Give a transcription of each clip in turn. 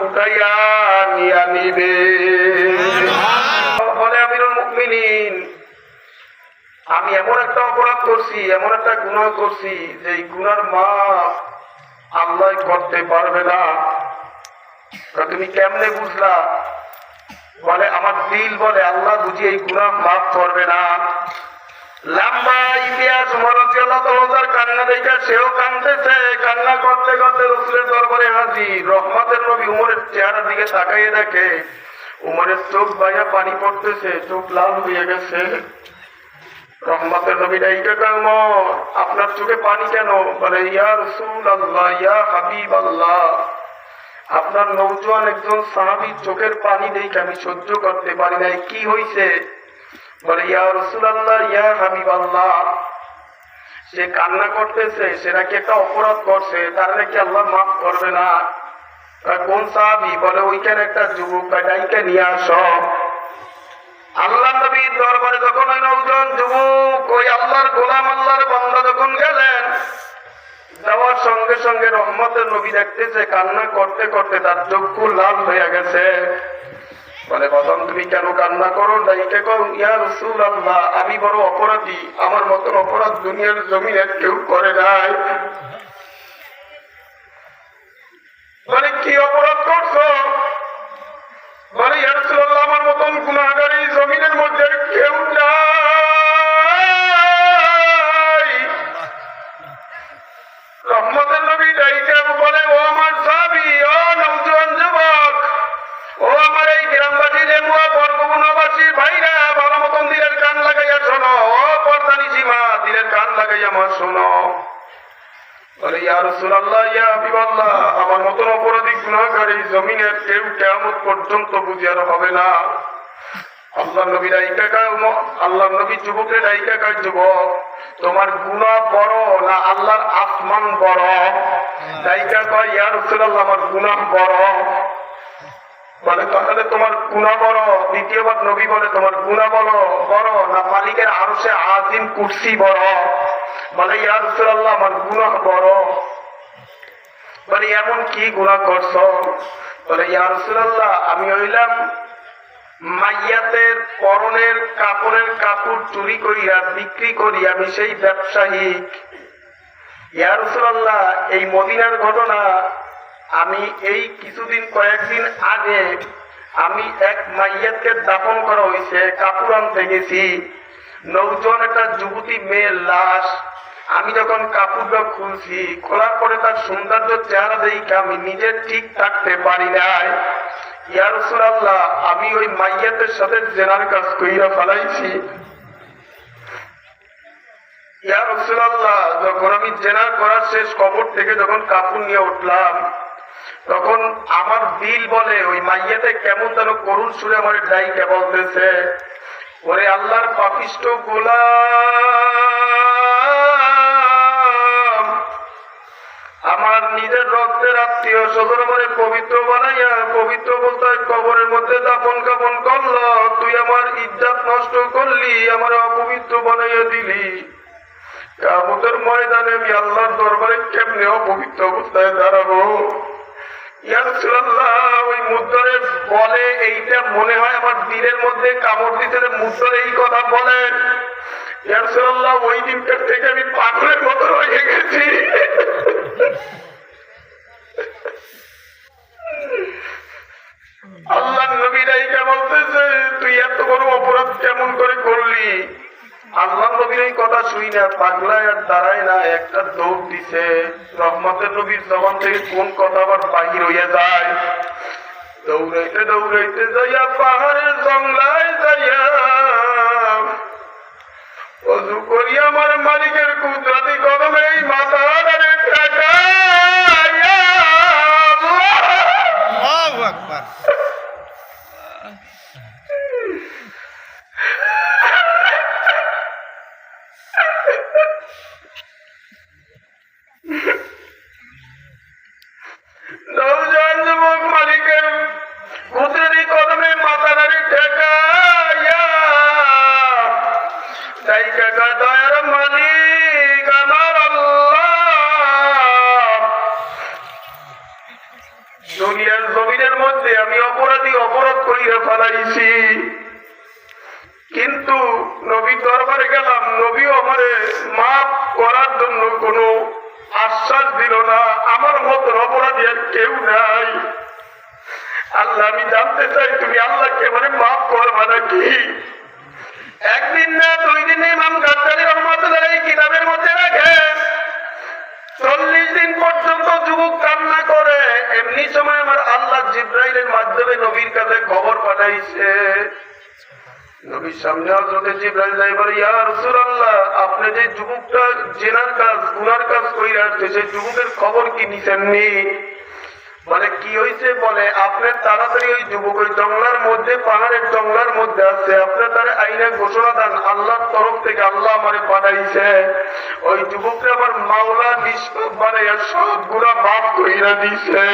উঠাইয়া নিয়া নিবে। বলে, আমিরুল আমি এমন একটা অপরাধ করছি, এমন একটা গুনাহ করছি যে গুনার মা আল্লাহ করতে পারবে না। তুমি কেমনে বুঝলা? বলে, আমার দিল বলে, আল্লাহ বুঝি এই গুনাহ মাফ করবে না। লম্বা ইতিহাস কান্না দেখে সেও কান্দতেছে কান্না করতে করতে নবী উমরের চেহারার দিকে উমরের চোখ পানি পড়তেছে, চোখ লাল হয়ে গেছে। নবী আপনার চোখে পানি কেন? বলে, ইয়া রসুল আল্লাহ ইয়া হাবিব আল্লাহ আপনার নৌজওয়ান একজন সাহাবি চোখের পানি দেখে আমি সহ্য করতে পারি নাই। কি হইছে? বলে, ইয়া রসুল আল্লাহ ইয়া হাবিব আল্লাহ সে কান্না করতেছে সে নাকি একটা অপরাধ করছে? তার নাকি আল্লাহ মাফ করবে না। কোন সাহাবি? বলে, ওইখানে একটা যুবক ডাইকে নিয়ে আস। আল্লাহ নবীর দরবারে যখন ওই নৌজন যুবক, ওই আল্লাহর গোলাম, আল্লাহর বন্ধ যখন গেলেন, যাওয়ার সঙ্গে সঙ্গে রহমতের নবী দেখতেছে, কান্না করতে করতে তার চক্ষু লাল হয়ে গেছে। বলে, বদন, তুমি কেন কান্না করো ডাইকে কম ইয়ার রসুল আল্লাহ আমি বড় অপরাধী। আমার মতন অপরাধ দুনিয়ার জমিনে কেউ করে নাই। বলে, কি অপরাধ করছ? বলে ইয়ার রসুল আল্লাহ আমার মতন গুণাগারী জমিনের মধ্যে নবী তোমার বড় না আল্লাহর আসমান আমার বড়। বলে, তাহলে তোমার গুণা বড়? দ্বিতীয়বার নবী বলে, তোমার গুণা বড়? বড় না মালিকের আরশে আজিম কুর্সি বড়? বলে, ইয়া রাসূলুল্লাহ, আমার গুনাহ বড়। বলে, এমন কি গুনাহ করছ? বলে, ইয়া রাসূলুল্লাহ, আমি হইলাম মাইয়াতের পরনের কাপড়ের কাপড় চুরি করিয়া বিক্রি করি, আমি সেই ব্যবসায়ী। ইয়া রাসূলুল্লাহ, এই মদিনার ঘটনা আমি এই কিছুদিন কয়েকদিন আগে আমি এক মাইয়াতকে দাপন করা হয়েছে কাপড় আনতে গেছি। নৌজন একটা যুবতী মেয়ের লাশ আমি যখন কাপড়টা খুলছি, খোলার পরে তার সৌন্দর্য চেহারা দেখে আমি নিজে ঠিক থাকতে পারি নাই। আমি ওই মাইয়াতের সাথে জেনার কাজ কইরা ফেলাইছি। ইয়া রাসূলুল্লাহ, যখন আমি জেনা করার শেষ কবর থেকে যখন কাপড় নিয়ে উঠলাম, তখন আমার দিল বলে, ওই মাইয়াতে কেমন যেন করুণ সুরে আমার ডাইকে বলতেছে। ওরে আল্লাহর পাপিষ্ট গোলাম! নিজের রক্তের আত্মীয় স্বজন মনে পবিত্র বানাইয়া, পবিত্র বলতে কবরের মধ্যে দাপন কাপন করল। তুই আমার ইজ্জাত নষ্ট করলি, আমার অপবিত্র বানাইয়া দিলি। কামতের ময়দানে আমি আল্লাহর দরবারে কেমনে অপবিত্র অবস্থায় দাঁড়াবো? ওই মুদ্রে বলে, এইটা মনে হয় আমার দিনের মধ্যে কামড় দিতে মুদ্রে এই কথা বলেন ইয়ারসুল্লাহ ওই দিনটার থেকে আমি পাগলের মতো হয়ে গেছি। আল্লাহ এইটা বলতেছে, তুই এত বড় অপরাধ কেমন করে করলি? দৌড় দিছে। রহমতের নবীর কোন কথা আবার বাহির হইয়া যায়? দৌড়াইতে দৌড়াইতে যাইয়া পাহাড়ের জংলায় যাইয়া, অজু করি আমার মালিকের ফেলাইছি কিন্তু নবী দরবারে গেলাম, নবীও আমারে মাফ করার জন্য কোনো আশ্বাস দিল না। আমার মতো অপরাধী আর কেউ নাই। আল্লাহ, আমি জানতে চাই, তুমি আল্লাহকে মানে মাফ করবা নাকি? একদিন না, দুই দিনে ইমাম গাদ্দারি রহমতুল্লাহ কিতাবের মধ্যে রাখে চল্লিশ দিন পর্যন্ত যুবক কান্না করে, এমনি সময় জিব্রাইলের মাধ্যমে নবীর কাছে খবর পাঠাইছে। নবীর সামনে জিব্রাইল যাই বলে আপনি যে যুবকটা কাজ, গুনার কাজ আসছে, সেই যুবকের খবর কি নিছেননি? বলে, কি বলে আপনার তাড়াতাড়ি ওই যুবক ওই মধ্যে, পাহাড়ের জঙ্গলার মধ্যে আছে আপনার তার আইনে ঘোষণা দেন, আল্লাহর তরফ থেকে আল্লাহ আমারে পাঠাইছে। ওই যুবককে আমার মাওলা, নিষ্পাপ বানাইয়া সব গুণা মাফ কইরা দিছে।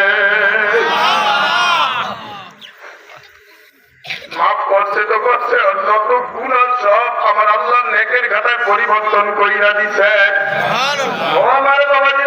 করছে তো করছে যত গুণা সব আমার আল্লাহ নেকের ঘাটায় পরিবর্তন করিয়া দিছে। আমার বাবাজিরা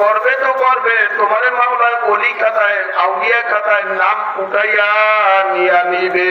করবে তো করবে তোমার মাওলার অলি খাতায় আউলিয়া খাতায় নাম উঠাইয়া নিয়া নিবে।